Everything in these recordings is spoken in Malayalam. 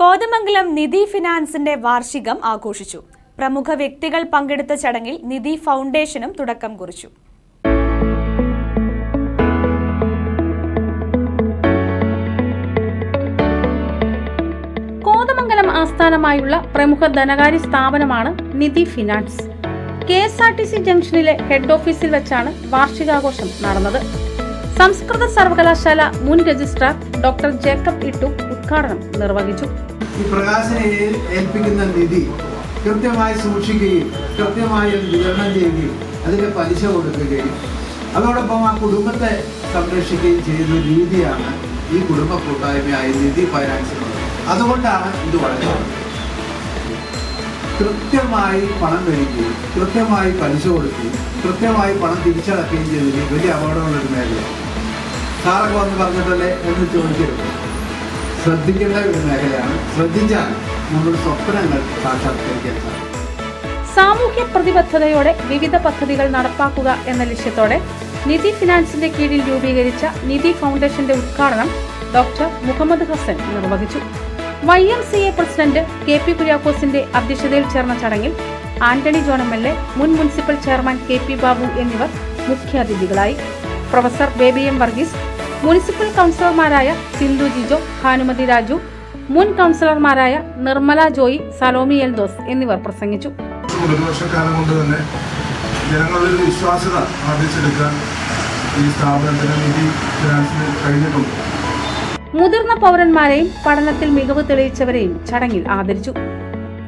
കോതമംഗലം നിധി ഫിനാൻസിന്റെ വാർഷികം ആഘോഷിച്ചു. പ്രമുഖ വ്യക്തികൾ പങ്കെടുത്ത ചടങ്ങിൽ നിധി ഫൗണ്ടേഷനും തുടക്കം കുറിച്ചു. കോതമംഗലം ആസ്ഥാനമായുള്ള പ്രമുഖ ധനകാര്യ സ്ഥാപനമാണ് Nidhi finance. K S R T C ജംഗ്ഷനിലെ ഹെഡ് ഓഫീസിൽ വെച്ചാണ് വാർഷികാഘോഷം നടന്നത്. സംസ്കൃത സർവകലാശാല മുൻ രജിസ്ട്രാർ ഡോക്ടർ ജേക്കബ് ഇട്ടു ഉദ്ഘാടനം നിർവഹിച്ചു. ഈ ഏൽപ്പിക്കുന്ന നിധി കൃത്യമായി സൂക്ഷിക്കുകയും കൃത്യമായി വിതരണം ചെയ്യുകയും അതിന്റെ പലിശ കൊടുക്കുകയും അതോടൊപ്പം ആ കുടുംബത്തെ സംരക്ഷിക്കുകയും ചെയ്യുന്ന രീതിയാണ് ഈ കുടുംബ കൂട്ടായ്മയായ നിധി ഫൈനാൻസ് അതുകൊണ്ടാണ് ഇത് വളരെ കൃത്യമായി പണം മേടിക്കുകയും കൃത്യമായി പലിശ കൊടുക്കുകയും കൃത്യമായി പണം തിരിച്ചടക്കുകയും ചെയ്തതിൽ വലിയ അപകടമുള്ളൊരു മേഖലയാണ്. സാറൊക്കെ വന്ന് പറഞ്ഞിട്ടല്ലേ എന്ന് ചോദിക്കരുത്. ശ്രദ്ധിക്കേണ്ട ഒരു മേഖലയാണ്. ശ്രദ്ധിച്ചാൽ നമ്മുടെ സ്വപ്നങ്ങൾ സാക്ഷാത്കരിക്കാൻ സാധിക്കും സാമൂഹ്യ പ്രതിബദ്ധതയോടെ വിവിധ പദ്ധതികൾ നടപ്പാക്കുക എന്ന ലക്ഷ്യത്തോടെ നിധി ഫിനാൻസിന്റെ കീഴിൽ രൂപീകരിച്ച നിധി ഫൗണ്ടേഷന്റെ ഉദ്ഘാടനം ഡോക്ടർ മുഹമ്മദ് ഹസൻ നിർവഹിച്ചു. Y M C A president K P കുര്യാക്കോസിന്റെ അധ്യക്ഷതയിൽ ചേർന്ന ചടങ്ങിൽ Antony John M L A മുൻ municipal chairman K P Babu എന്നിവർ മുഖ്യാതിഥികളായി. Professor Baby M Varghese municipal കൗൺസിലർമാരായ സിന്ധു ജിജോ ഭാനുമതി രാജു മുൻ കൗൺസിലർമാരായ നിർമ്മല ജോയി സലോമി എൽദോസ് എന്നിവർ പ്രസംഗിച്ചു. ഒരു വർഷക്കാലം കൊണ്ട് തന്നെ ജനങ്ങളുടെ ഒരു വിശ്വാസ്യത ആർജിച്ചെടുക്കാൻ ഈ സ്ഥാപനത്തിന് നിധി ഫിനാൻസിന് കഴിഞ്ഞിട്ടുണ്ട്. മുതിർന്ന പൗരന്മാരെയും പഠനത്തിൽ മികവ് തെളിയിച്ചവരെയും ചടങ്ങിൽ ആദരിച്ചു.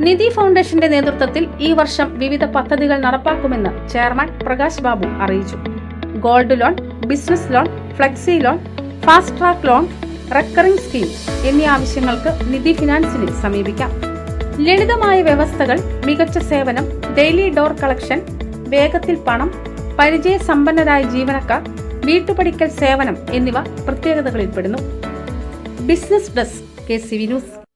നിധി ഫൗണ്ടേഷന്റെ നേതൃത്വത്തിൽ ഈ വർഷം വിവിധ പദ്ധതികൾ നടപ്പാക്കുമെന്ന് ചെയർമാൻ പ്രകാശ് ബാബു അറിയിച്ചു. Gold loan business loan flexi loan fast track loan recurring scheme എന്നീ ആവശ്യങ്ങൾക്ക് നിധി ഫിനാൻസിനെ സമീപിക്കാം. ലളിതമായ വ്യവസ്ഥകൾ മികച്ച സേവനം ഡെയിലി ഡോർ കളക്ഷൻ വേഗത്തിൽ പണം പരിചയസമ്പന്നരായ ജീവനക്കാർ വീട്ടുപടിക്കൽ സേവനം എന്നിവ പ്രത്യേകതകളിൽപ്പെടുന്നു. Business desk K C V